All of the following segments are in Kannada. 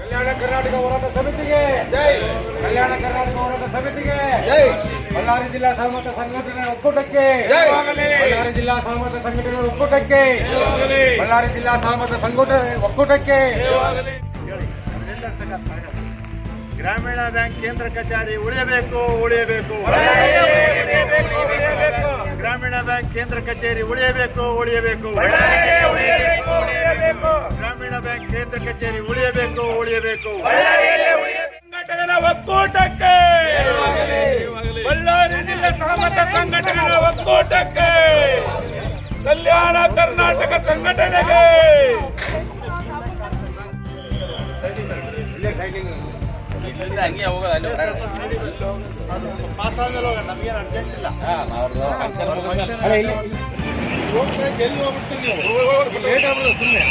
ಕಲ್ಯಾಣ ಕರ್ನಾಟಕ ಹೋರಾಟ ಸಮಿತಿಗೆ ಕಲ್ಯಾಣ ಕರ್ನಾಟಕ ಹೋರಾಟ ಸಮಿತಿಗೆ ಬಳ್ಳಾರಿ ಜಿಲ್ಲಾ ಸಹಮತ ಸಂಘಟನೆ ಒಕ್ಕೂಟಕ್ಕೆ ಬಳ್ಳಾರಿ ಜಿಲ್ಲಾ ಸಹಮತ ಸಂಘಟನೆ ಒಕ್ಕೂಟಕ್ಕೆ ಬಳ್ಳಾರಿ ಜಿಲ್ಲಾ ಸಹಮತ ಸಂಘಟನೆ ಒಕ್ಕೂಟಕ್ಕೆ ಗ್ರಾಮೀಣ ಬ್ಯಾಂಕ್ ಕೇಂದ್ರ ಕಚೇರಿ ಉಳಿಯಬೇಕು ಉಳಿಯಬೇಕು. ಗ್ರಾಮೀಣ ಬ್ಯಾಂಕ್ ಕೇಂದ್ರ ಕಚೇರಿ ಉಳಿಯಬೇಕು ಉಳಿಯಬೇಕು. ಗ್ರಾಮೀಣ ಬ್ಯಾಂಕ್ ಕೇಂದ್ರ ಕಚೇರಿ ಉಳಿಯಬೇಕು ಉಳಿಯಬೇಕು. ಸಂಘಟನೆಗಳ ಒಕ್ಕೂಟಕ್ಕೆ. ಬಳ್ಳಾರಿ ಜಿಲ್ಲೆ ಸಹಮತ ಸಂಘಟನೆಗಳ ಒಕ್ಕೂಟಕ್ಕೆ. ಕಲ್ಯಾಣ ಕರ್ನಾಟಕ ಸಂಘಟನೆಗೆ. ಪಾಸ್ ಆದ್ಮೇಲೆ ಹೋಗೋಣ ನಮಗೇನು ಅರ್ಜೆಂಟ್ ಇಲ್ಲ. ಎಲ್ಲಿ ಹೋಗ್ಬಿಡ್ತೀವಿ ನೀವು? ಲೇಟ್ ಆಗ್ಬಿಡೋದು ಸುಮ್ಮನೆ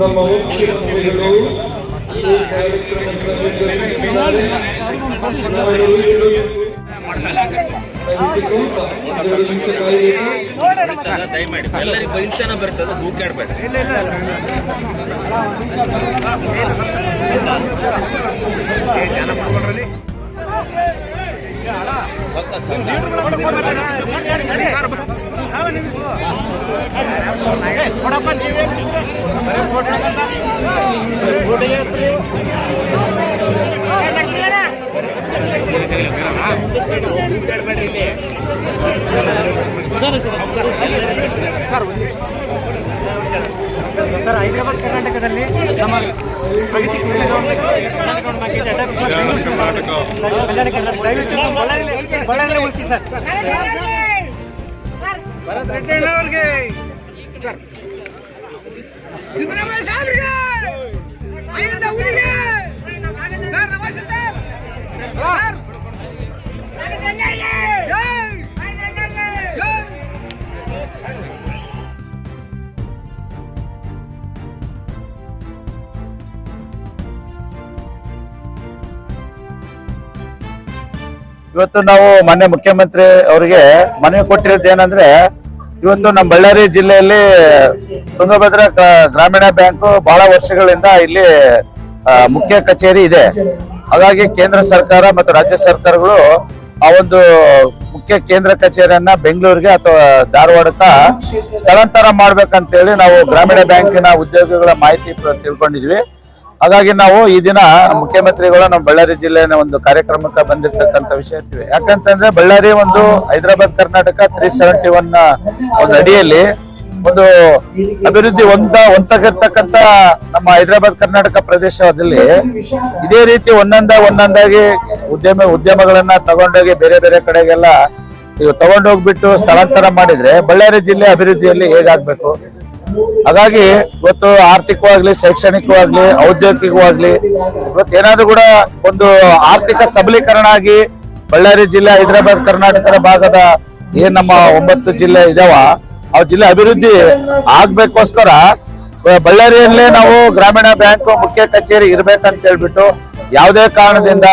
ನಮ್ಮ ಮುಖ್ಯಮಂತ್ರಿಗಳು ಈ ಕಾರ್ಯಕ್ರಮದಲ್ಲಿ ನಾವು ದಯಮಾಡಿ ಎಲ್ಲರಿಗೂ ಬೈತಾನ ಬರ್ತದೆ ಸ್ವಲ್ಪ ಕೊಡಪ್ಪ ನೀವೇ ಬರೀ ಹೈದರಾಬಾದ್ ಕರ್ನಾಟಕದಲ್ಲಿ ನಮ್ಮ ಪ್ರಗತಿ ಕಲ್ಯಾಣ ಕರ್ನಾಟಕ ದಯವಿಟ್ಟು ನಮ್ಮ ಬಳ್ಳಾರಿ ಬಳ್ಳಾರಿ ಉಳಿಸಿ ಸರ್. ಭರತ್ ರೆಡ್ಡಿ ಅವ್ರಿಗೆ ಸರ್ ಸಿದ್ದರಾಮಯ್ಯ ಸಾಹೇಬ್ರಿಗೆ ಅಯ್ಯಂದ ಊರಿಗೆ ಸರ್ ನಮಸ್ತೆ ಸರ್ ಸರ್ ಇವತ್ತು ನಾವು ಮಾನ್ಯ ಮುಖ್ಯಮಂತ್ರಿ ಅವರಿಗೆ ಮನವಿ ಕೊಟ್ಟಿರೋದು ಏನಂದ್ರೆ, ಇವತ್ತು ನಮ್ಮ ಬಳ್ಳಾರಿ ಜಿಲ್ಲೆಯಲ್ಲಿ ತುಂಗಭದ್ರಾ ಗ್ರಾಮೀಣ ಬ್ಯಾಂಕ್ ಬಹಳ ವರ್ಷಗಳಿಂದ ಇಲ್ಲಿ ಮುಖ್ಯ ಕಚೇರಿ ಇದೆ. ಹಾಗಾಗಿ ಕೇಂದ್ರ ಸರ್ಕಾರ ಮತ್ತು ರಾಜ್ಯ ಸರ್ಕಾರಗಳು ಆ ಒಂದು ಮುಖ್ಯ ಕೇಂದ್ರ ಕಚೇರಿಯನ್ನ ಬೆಂಗಳೂರಿಗೆ ಅಥವಾ ಧಾರವಾಡಕ್ಕ ಸ್ಥಳಾಂತರ ಮಾಡ್ಬೇಕಂತೇಳಿ ನಾವು ಗ್ರಾಮೀಣ ಬ್ಯಾಂಕಿನ ಉದ್ಯೋಗಿಗಳ ಮಾಹಿತಿ ತಿಳ್ಕೊಂಡಿದ್ವಿ. ಹಾಗಾಗಿ ನಾವು ಈ ದಿನ ಮುಖ್ಯಮಂತ್ರಿಗಳು ನಮ್ಮ ಬಳ್ಳಾರಿ ಜಿಲ್ಲೆಯ ಒಂದು ಕಾರ್ಯಕ್ರಮಕ್ಕೆ ಬಂದಿರ್ತಕ್ಕಂಥ ವಿಷಯ ಯಾಕಂತಂದ್ರೆ ಬಳ್ಳಾರಿ ಒಂದು Hyderabad, Karnataka three seventy one ಒಂದು ಅಡಿಯಲ್ಲಿ ಒಂದು ಅಭಿವೃದ್ಧಿ ಹೊಂದ ಹೊಂದಗಿರ್ತಕ್ಕಂಥ ನಮ್ಮ ಹೈದರಾಬಾದ್, ಕರ್ನಾಟಕ ಪ್ರದೇಶದಲ್ಲಿ ಇದೇ ರೀತಿ ಒಂದೊಂದ, ಒಂದೊಂದಾಗಿ ಉದ್ಯಮ, ಉದ್ಯಮಗಳನ್ನ ತಗೊಂಡೋಗಿ ಬೇರೆ ಬೇರೆ ಕಡೆಗೆಲ್ಲ ಇವು ತಗೊಂಡೋಗ್ಬಿಟ್ಟು ಸ್ಥಳಾಂತರ ಮಾಡಿದ್ರೆ ಬಳ್ಳಾರಿ ಜಿಲ್ಲೆ ಅಭಿವೃದ್ಧಿಯಲ್ಲಿ ಹೇಗಾಗ್ಬೇಕು? ಹಾಗಾಗಿ ಇವತ್ತು ಆರ್ಥಿಕವಾಗ್ಲಿ, ಶೈಕ್ಷಣಿಕವಾಗ್ಲಿ, ಔದ್ಯೋಗಿಕವಾಗ್ಲಿ, ಇವತ್ತು ಏನಾದ್ರು ಕೂಡ ಒಂದು ಆರ್ಥಿಕ ಸಬಲೀಕರಣ ಆಗಿ ಬಳ್ಳಾರಿ ಜಿಲ್ಲೆ, ಹೈದರಾಬಾದ್, ಕರ್ನಾಟಕದ ಭಾಗದ ಏನ್ ನಮ್ಮ ಒಂಬತ್ತು ಜಿಲ್ಲೆ ಇದಾವ, ಆ ಜಿಲ್ಲೆ ಅಭಿವೃದ್ಧಿ ಆಗ್ಬೇಕೋಸ್ಕರ ಬಳ್ಳಾರಿಯಲ್ಲೇ ನಾವು ಗ್ರಾಮೀಣ ಬ್ಯಾಂಕ್ ಮುಖ್ಯ ಕಚೇರಿ ಇರ್ಬೇಕಂತ ಹೇಳ್ಬಿಟ್ಟು ಯಾವುದೇ ಕಾರಣದಿಂದ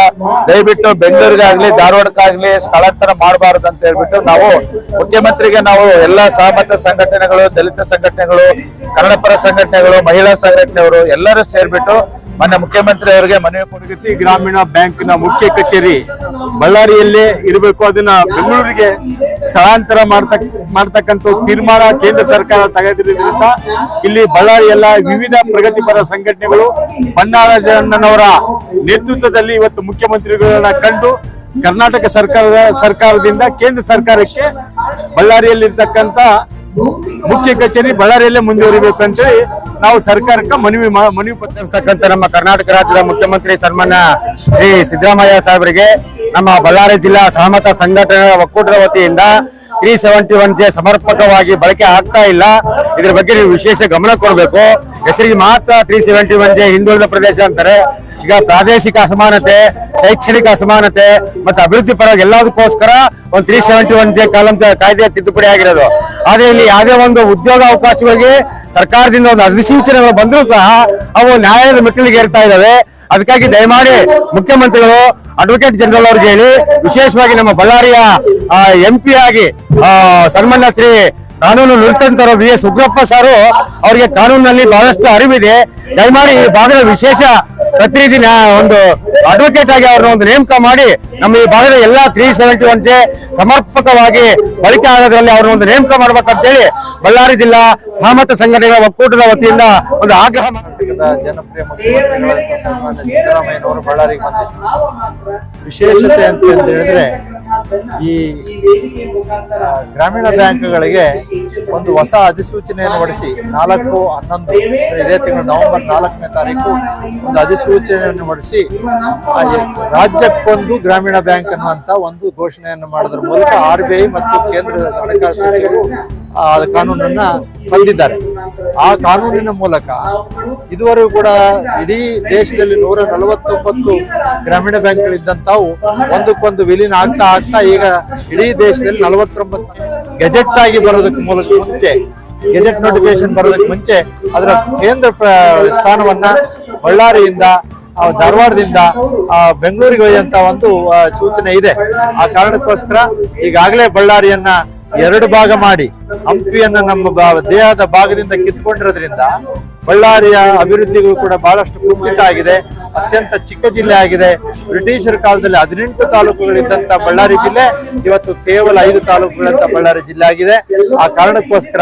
ದಯವಿಟ್ಟು ಬೆಂಗಳೂರಿಗಾಗ್ಲಿ, ಧಾರವಾಡಕ್ಕಾಗ್ಲಿ ಸ್ಥಳಾಂತರ ಮಾಡಬಾರದು ಅಂತ ಹೇಳ್ಬಿಟ್ಟು ನಾವು ಮುಖ್ಯಮಂತ್ರಿಗೆ ನಾವು ಎಲ್ಲ ಸಹಮತ ಸಂಘಟನೆಗಳು, ದಲಿತ ಸಂಘಟನೆಗಳು ಕನ್ನಡಪರ ಸಂಘಟನೆಗಳು, ಮಹಿಳಾ ಸಂಘಟನೆಯವರು ಎಲ್ಲರೂ ಸೇರ್ಬಿಟ್ಟು ಮೊನ್ನೆ ಮುಖ್ಯಮಂತ್ರಿ ಅವರಿಗೆ ಮನವಿ ಕೊಡಗತಿ ಗ್ರಾಮೀಣ ಬ್ಯಾಂಕ್ನ ಮುಖ್ಯ ಕಚೇರಿ ಬಳ್ಳಾರಿಯಲ್ಲೇ ಇರಬೇಕು. ಅದನ್ನ ಬೆಂಗಳೂರಿಗೆ ಸ್ಥಳಾಂತರ ಮಾಡ್ತಕ್, ಮಾಡ್ತಕ್ಕಂಥ ತೀರ್ಮಾನ ಕೇಂದ್ರ ಸರ್ಕಾರ ತೆಗೆದಿರೋದ್ರಿಂದ ಇಲ್ಲಿ ಬಳ್ಳಾರಿಯಲ್ಲ ವಿವಿಧ ಪ್ರಗತಿಪರ ಸಂಘಟನೆಗಳು ಬಣ್ಣಾರಜಣ್ಣನವರ ನೇತೃತ್ವದಲ್ಲಿ ಇವತ್ತು ಮುಖ್ಯಮಂತ್ರಿಗಳನ್ನ ಕಂಡು ಕರ್ನಾಟಕ ಸರ್ಕಾರದ, ಸರ್ಕಾರದಿಂದ ಕೇಂದ್ರ ಸರ್ಕಾರಕ್ಕೆ ಬಳ್ಳಾರಿಯಲ್ಲಿರ್ತಕ್ಕಂಥ ಮುಖ್ಯ ಕಚೇರಿ ಬಳ್ಳಾರಿಯಲ್ಲೇ ಮುಂದುವರಿಬೇಕು ಅಂತೇಳಿ ನಾವು ಸರ್ಕಾರಕ್ಕೆ ಮನವಿ ಮನವಿ ಪತ್ರ ನಮ್ಮ ಕರ್ನಾಟಕ ರಾಜ್ಯದ ಮುಖ್ಯಮಂತ್ರಿ ಸನ್ಮಾನ್ಯ ಶ್ರೀ ಸಿದ್ದರಾಮಯ್ಯ ಸಾಹೇಬರಿಗೆ ನಮ್ಮ ಬಳ್ಳಾರಿ ಜಿಲ್ಲಾ ಸಹಮತ ಸಂಘಟನೆ ಒಕ್ಕೂಟದ ವತಿಯಿಂದ ತ್ರೀ ಸೆವೆಂಟಿ ಒನ್ ಜೆ ಸಮರ್ಪಕವಾಗಿ ಬಳಕೆ ಆಗ್ತಾ ಇಲ್ಲ. ಇದ್ರ ಬಗ್ಗೆ ನೀವು ವಿಶೇಷ ಗಮನ ಕೊಡಬೇಕು. ಹೆಸರಿಗೆ ಮಾತ್ರ ತ್ರೀ ಸೆವೆಂಟಿ ಒನ್ ಜೆ ಹಿಂದುಳಿದ ಪ್ರದೇಶ ಅಂತಾರೆ. ಈಗ ಪ್ರಾದೇಶಿಕ ಅಸಮಾನತೆ, ಶೈಕ್ಷಣಿಕ ಅಸಮಾನತೆ ಮತ್ತು ಅಭಿವೃದ್ಧಿ ಪರವಾಗಿ ಎಲ್ಲದಕ್ಕೋಸ್ಕರ ಒಂದು three seventy one J column ಕಾಯ್ದೆ ತಿದ್ದುಪಡಿ ಆಗಿರೋದು. ಆದ್ರೆ ಇಲ್ಲಿ ಯಾವುದೇ ಒಂದು ಉದ್ಯೋಗ ಅವಕಾಶಗಳಿಗೆ ಸರ್ಕಾರದಿಂದ ಒಂದು ಅಧಿಸೂಚನೆಗಳು ಬಂದರೂ ಸಹ ಅವು ನ್ಯಾಯಾಲಯದ ಮೆಟ್ಟಿಲಿಗೆ ಏರ್ತಾ ಇದಾವೆ ಅದಕ್ಕಾಗಿ ದಯಮಾಡಿ ಮುಖ್ಯಮಂತ್ರಿಗಳು ಅಡ್ವೊಕೇಟ್ ಜನರಲ್ ಅವ್ರಿಗೆ ಹೇಳಿ, ವಿಶೇಷವಾಗಿ ನಮ್ಮ ಬಳ್ಳಾರಿಯ ಎಂ ಪಿ ಆಗಿ ಸನ್ಮಾನ್ಯ ಶ್ರೀ ಕಾನೂನು ನುರಿತಂತರೋ ಬಿ ಎಸ್ ಉಗ್ರಪ್ಪ ಸಾರು ಅವರಿಗೆ ಕಾನೂನಿನಲ್ಲಿ ಬಹಳಷ್ಟು ಅರಿವಿದೆ. ದಯಮಾಡಿ ಈ ಭಾಗದ ವಿಶೇಷ ಪ್ರತಿನಿಧಿ ನ್ಯಾ- ಒಂದು ಅಡ್ವೊಕೇಟ್ ಆಗಿ ಅವ್ರನ್ನ ಒಂದು ನೇಮಕ ಮಾಡಿ ನಮ್ಮ ಈ ಭಾಗದ ಎಲ್ಲಾ ತ್ರೀ ಸೆವೆಂಟಿ ಒನ್ ಜೆ ಸಮರ್ಪಕವಾಗಿ ಬಳಕೆ ಆಗೋದ್ರಲ್ಲಿ ಅವ್ರನ್ನ ಒಂದು ನೇಮಕ ಮಾಡ್ಬೇಕಂತೇಳಿ ಬಳ್ಳಾರಿ ಜಿಲ್ಲಾ ಸಹಮತ ಸಂಘಟನೆಗಳ ಒಕ್ಕೂಟದ ವತಿಯಿಂದ ಒಂದು ಆಗ್ರಹ ಜನಪ್ರಿಯ ಸಿದ್ದರಾಮಯ್ಯನವರು ಬಳ್ಳಾರಿಗೆ ಬಂದಿದ್ದಾರೆ. ವಿಶೇಷತೆ ಅಂತ ಹೇಳಿದ್ರೆ ಈ ಗ್ರಾಮೀಣ ಬ್ಯಾಂಕ್ಗಳಿಗೆ ಒಂದು ಹೊಸ ಅಧಿಸೂಚನೆಯನ್ನು ಹೊಡಿಸಿ ನಾಲ್ಕು, ಹನ್ನೊಂದು ಇದೇ ತಿಂಗಳು ನವೆಂಬರ್ ನಾಲ್ಕನೇ ತಾರೀಕು ಒಂದು ಅಧಿಸೂಚನೆಯನ್ನು ಹೊಡಿಸಿ ರಾಜ್ಯಕ್ಕೊಂದು ಗ್ರಾಮೀಣ ಬ್ಯಾಂಕ್ ಅನ್ನುವಂತ ಒಂದು ಘೋಷಣೆಯನ್ನು ಮಾಡೋದ್ರ. ಮೂಲಕ ಆರ್ ಬಿ ಐ ಮತ್ತು ಕೇಂದ್ರದ ಹಣಕಾಸು ಸಚಿವರು ಕಾನೂನನ್ನ ತಂದಿದ್ದಾರೆ ಆ ಕಾನೂನಿನ ಮೂಲಕ ಇದುವರೆಗೂ ಕೂಡ ಇಡೀ ದೇಶದಲ್ಲಿ ನೂರ ನಲವತ್ತೊಂಬತ್ತು ಗ್ರಾಮೀಣ ಬ್ಯಾಂಕ್ಗಳಿದ್ದಂತಾವು ಒಂದಕ್ಕೊಂದು ವಿಲೀನ ಆಗ್ತಾ ಆಗ್ತಾ ಈಗ ಇಡೀ ದೇಶದಲ್ಲಿ ನಲವತ್ತೊಂಬತ್ತು ಗೆಜೆಟ್ ಆಗಿ ಬರೋದಕ್ಕೆ ಮೂಲಕ ಮುಂಚೆ, ಗೆಜೆಟ್ ನೋಟಿಫಿಕೇಶನ್ ಬರೋದಕ್ಕೆ ಮುಂಚೆ ಅದರ ಕೇಂದ್ರ ಸ್ಥಾನವನ್ನ ಬಳ್ಳಾರಿಯಿಂದ ಧಾರವಾಡದಿಂದ ಬೆಂಗಳೂರಿಗೆ ಒಯ್ಯುವಂತ ಒಂದು ಸೂಚನೆ ಇದೆ. ಆ ಕಾರಣಕ್ಕೋಸ್ಕರ ಈಗಾಗಲೇ ಬಳ್ಳಾರಿಯನ್ನ ಎರಡು ಭಾಗ ಮಾಡಿ. ಹಂಪಿಯನ್ನ ನಮ್ಮ ದೇಹದ ಭಾಗದಿಂದ ಕಿತ್ಕೊಂಡಿರೋದ್ರಿಂದ ಬಳ್ಳಾರಿಯ ಅಭಿವೃದ್ಧಿಗಳು ಕೂಡ ಬಹಳಷ್ಟು ಕುಂಠಿತ ಆಗಿದೆ. ಅತ್ಯಂತ ಚಿಕ್ಕ ಜಿಲ್ಲೆ ಆಗಿದೆ. ಬ್ರಿಟಿಷರ ಕಾಲದಲ್ಲಿ ಹದಿನೆಂಟು ತಾಲೂಕುಗಳಿದ್ದಂತ ಬಳ್ಳಾರಿ ಜಿಲ್ಲೆ, ಇವತ್ತು ಕೇವಲ ಐದು ತಾಲೂಕುಗಳಂತ ಬಳ್ಳಾರಿ ಜಿಲ್ಲೆ ಆಗಿದೆ. ಆ ಕಾರಣಕ್ಕೋಸ್ಕರ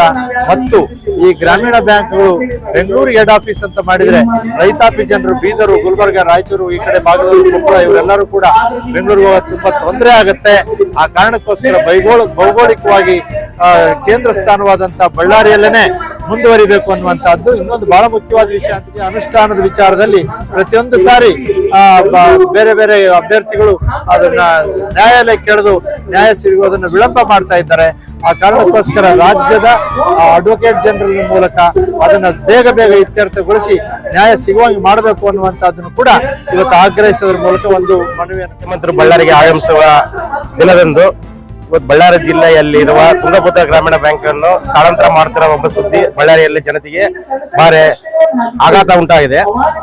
ಮತ್ತು ಈ ಗ್ರಾಮೀಣ ಬ್ಯಾಂಕ್ಗಳು ಬೆಂಗಳೂರು ಹೆಡ್ ಆಫೀಸ್ ಅಂತ ಮಾಡಿದ್ರೆ ರೈತಾಪಿ ಜನರು, ಬೀದರು, ಗುಲ್ಬರ್ಗ, ರಾಯಚೂರು ಈ ಕಡೆ ಭಾಗದವರು ಇವರೆಲ್ಲರೂ ಕೂಡ ಬೆಂಗಳೂರಿಗೆ ತುಂಬಾ ತೊಂದರೆ ಆಗುತ್ತೆ. ಆ ಕಾರಣಕ್ಕೋಸ್ಕರ ಭೌಗೋಳ ಭೌಗೋಳಿಕವಾಗಿ ಕೇಂದ್ರ ಸ್ಥಾನವಾದಂತ ಬಳ್ಳಾರಿಯಲ್ಲೇನೆ ಮುಂದುವರಿಬೇಕು ಅನ್ನುವಂತಹದ್ದು ಇನ್ನೊಂದು ಬಹಳ ಮುಖ್ಯವಾದ ವಿಷಯ ಅಂತ ಅನುಷ್ಠಾನದ ವಿಚಾರದಲ್ಲಿ ಪ್ರತಿಯೊಂದು ಸಾರಿ ಬೇರೆ ಬೇರೆ ಅಭ್ಯರ್ಥಿಗಳು ಅದನ್ನ ನ್ಯಾಯಾಲಯ ಕೆಳೆದು ನ್ಯಾಯ ಸಿಗುವುದನ್ನು ವಿಳಂಬ ಮಾಡ್ತಾ ಇದ್ದಾರೆ. ಆ ಕಾರಣಕ್ಕೋಸ್ಕರ ರಾಜ್ಯದ ಅಡ್ವೊಕೇಟ್ ಜನರಲ್ ಮೂಲಕ ಅದನ್ನ ಬೇಗ ಬೇಗ ಇತ್ಯರ್ಥಗೊಳಿಸಿ ನ್ಯಾಯ ಸಿಗುವಂಗೆ ಮಾಡಬೇಕು ಅನ್ನುವಂತಹದನ್ನು ಕೂಡ ಇವತ್ತು ಆಗ್ರಹಿಸೋದ್ರ ಮೂಲಕ ಒಂದು ಮನವಿಯನ್ನು ಮುಖ್ಯಮಂತ್ರಿ ಬಳ್ಳಾರಿಗೆ ಆಗಮಿಸುವ ದಿನದಂದು ಇವತ್ತು ಬಳ್ಳಾರಿ ಜಿಲ್ಲೆಯಲ್ಲಿರುವ ತುಂಗಭದ್ರಾ ಗ್ರಾಮೀಣ ಬ್ಯಾಂಕ್ ಅನ್ನು ಸ್ಥಳಾಂತರ ಮಾಡ್ತಿರೋ ಒಬ್ಬ ಸುದ್ದಿ ಬಳ್ಳಾರಿಯಲ್ಲಿ ಜನತೆಗೆ ಭಾರಿ ಆಘಾತ ಉಂಟಾಗಿದೆ.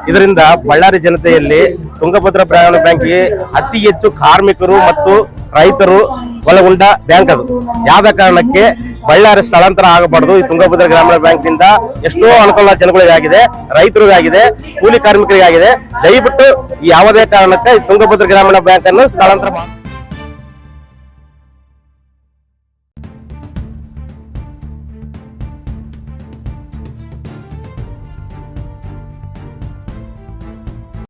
ಇದರಿಂದ ಬಳ್ಳಾರಿ ಜನತೆಯಲ್ಲಿ ತುಂಗಭದ್ರಾ ಗ್ರಾಮೀಣ ಬ್ಯಾಂಕ್ಗೆ ಅತಿ ಹೆಚ್ಚು ಕಾರ್ಮಿಕರು ಮತ್ತು ರೈತರು ಒಳಗೊಂಡ ಬ್ಯಾಂಕ್ ಅದು. ಯಾವ್ದ ಕಾರಣಕ್ಕೆ ಬಳ್ಳಾರಿ ಸ್ಥಳಾಂತರ ಆಗಬಾರ್ದು? ಈ ತುಂಗಭದ್ರಾ ಗ್ರಾಮೀಣ ಬ್ಯಾಂಕ್ನಿಂದ ಎಷ್ಟೋ ಅನುಕೂಲ ಜನಗಳಿಗಾಗಿದೆ, ರೈತರಿಗಾಗಿದೆ, ಕೂಲಿ ಕಾರ್ಮಿಕರಿಗಾಗಿದೆ. ದಯವಿಟ್ಟು ಯಾವುದೇ ಕಾರಣಕ್ಕೆ ತುಂಗಭದ್ರ ತುಂಗಭದ್ರಾ ಗ್ರಾಮೀಣ ಬ್ಯಾಂಕ್ ಅನ್ನು ಸ್ಥಳಾಂತರ ಮಾಡಿ